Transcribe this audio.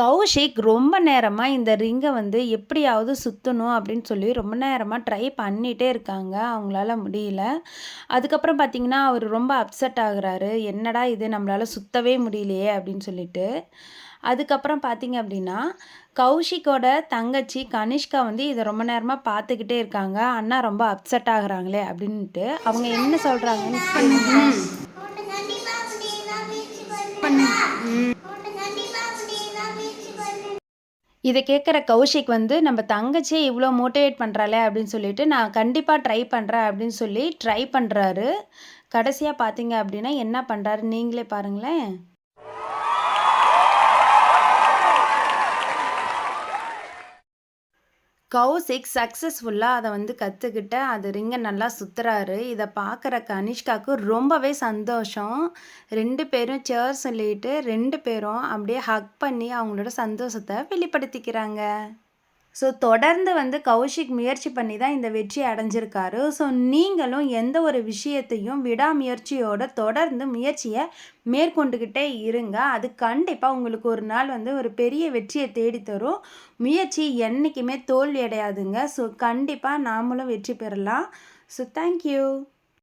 கௌஷிக் ரொம்ப நேரமாக இந்த ரிங்கை வந்து எப்படியாவது சுற்றணும் அப்படின்னு சொல்லி ரொம்ப நேரமாக ட்ரை பண்ணிகிட்டே இருக்காங்க. அவங்களால முடியல. அதுக்கப்புறம் பார்த்திங்கன்னா அவர் ரொம்ப அப்செட் ஆகுறாரு. என்னடா இது? நம்மளால் சுற்றவே முடியலையே அப்படின்னு சொல்லிட்டு. அதுக்கப்புறம் பார்த்தீங்க அப்படின்னா கௌஷிக்கோட தங்கச்சி கனிஷ்கா வந்து இதை ரொம்ப நேரமாக பார்த்துக்கிட்டே இருக்காங்க. அண்ணா ரொம்ப அப்செட் ஆகுறாங்களே அப்படின்ட்டு அவங்க என்ன சொல்கிறாங்கன்னு இதை கேட்குற கௌஷிக் வந்து நம்ம தங்கச்சியை இவ்வளோ மோட்டிவேட் பண்ணுறாளே அப்படின்னு சொல்லிட்டு நான் கண்டிப்பாக ட்ரை பண்ணுறேன் அப்படின்னு சொல்லி ட்ரை பண்ணுறாரு கடைசியாக பார்த்தீங்க அப்படின்னா என்ன பண்ணுறாரு நீங்களே பாருங்களேன். கௌசிக் சக்ஸஸ்ஃபுல்லாக அதை வந்து கற்றுக்கிட்ட அது ரிங்கை நல்லா சுற்றுறாரு இதை பார்க்குற கனிஷ்காவுக்கு ரொம்பவே சந்தோஷம். ரெண்டு பேரும் சேர் சொல்லிட்டு ரெண்டு பேரும் அப்படியே ஹக் பண்ணி அவங்களோட சந்தோஷத்தை வெளிப்படுத்திக்கிறாங்க. ஸோ தொடர்ந்து வந்து கௌஷிக் முயற்சி பண்ணி தான் இந்த வெற்றி அடைஞ்சிருக்காரு. ஸோ நீங்களும் எந்த ஒரு விஷயத்தையும் விடாமுயற்சியோட தொடர்ந்து முயற்சியை மேற்கொண்டுக்கிட்டே இருங்க. அது கண்டிப்பாக உங்களுக்கு ஒரு நாள் வந்து ஒரு பெரிய வெற்றியை தேடித்தரும். முயற்சி என்றைக்குமே தோல்வி அடையாதுங்க ஸோ கண்டிப்பாக நாமளும் வெற்றி பெறலாம். So thank you